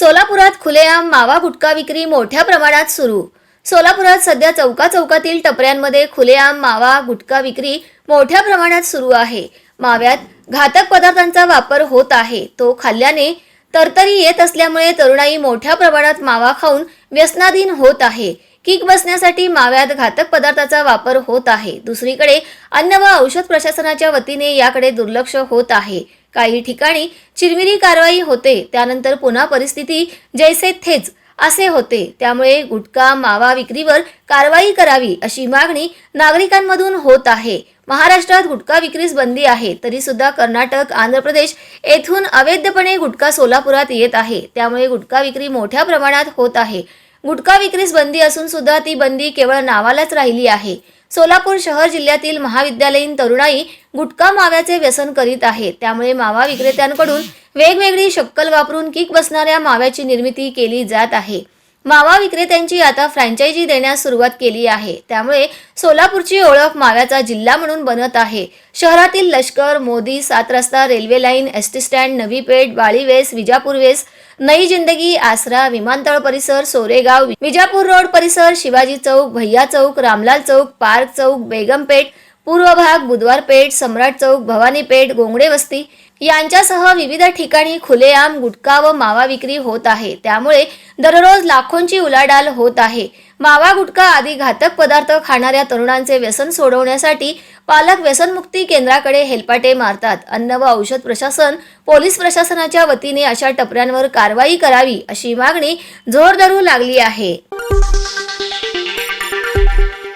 सोलापुरात खुलेआम मावा गुटखा विक्री मोठ्या प्रमाणात सुरू. सोलापुरात सध्या चौका चौकातील टपऱ्यांमध्ये खुलेआम मावा गुटखा विक्री मोठ्या प्रमाणात सुरू आहे. माव्यात घातक पदार्थांचा वापर होत आहे. तो खाल्ल्याने तरतरी येत असल्यामुळे तरुणाई मोठ्या प्रमाणात मावा खाऊन व्यसनाधीन होत आहे. किक बसण्यासाठी माव्यात घातक पदार्थाचा वापर होत आहे. दुसरीकडे अन्न व औषध प्रशासनाच्या वतीने याकडे दुर्लक्ष होत आहे. काही ठिकाणी चिरमिरी कारवाई होते. त्यानंतर पुन्हा परिस्थिती जैसे थेच असे होते. त्यामुळे गुटखा मावा विक्रीवर कारवाई करावी अशी मागणी नागरिकांमधून होत आहे. महाराष्ट्रात गुटखा विक्रीस बंदी आहे. तरी सुद्धा कर्नाटक आंध्र प्रदेश येथून अवैधपणे गुटखा सोलापुरात येत आहे. त्यामुळे गुटखा विक्री मोठ्या प्रमाणात होत आहे. गुटखा विक्रीस बंदी असून सुद्धा ती बंदी केवळ नावालाच राहिली आहे. सोलापूर शहर जिल्ह्यातील महाविद्यालयीन तरुणाई गुटखा माव्याचे व्यसन करीत आहे. त्यामुळे मावा विक्रेत्यांकडून वेगवेगळी शक्कल वापरून किक बसणाऱ्या माव्याची निर्मिती केली जात आहे. मावा विक्रेत्यांची आता फ्रँचायझी देण्यास सुरुवात केली आहे. त्यामुळे सोलापूरची ओळख माव्याचा जिल्हा म्हणून बनत आहे. शहरातील लष्कर मोदी सात रस्ता railway line S T stand Navi Peth Balives Vijapur वेस नई जिंदगी आसरा विमानतळ परिसर सोरेगाव विजापूर रोड परिसर शिवाजी चौक भैया चौक रामलाल चौक पार्क चौक बेगमपेठ पूर्व भाग बुधवार पेठ सम्राट चौक भवानी पेठ गोंगडे वस्ती यांच्यासह विविध ठिकाणी खुलेआम गुटखा व मावा विक्री होत आहे. त्यामुळे दररोज लाखोंची उलाढाल होत आहे. मावा गुटखा आदी घातक पदार्थ खाणाऱ्या तरुणांचे व्यसन सोडवण्यासाठी पालक व्यसनमुक्ती केंद्राकडे हेलपाटे मारतात. अन्न व औषध प्रशासन पोलीस प्रशासनाच्या वतीने अशा टपऱ्यांवर कारवाई करावी अशी मागणी जोर धरू लागली आहे.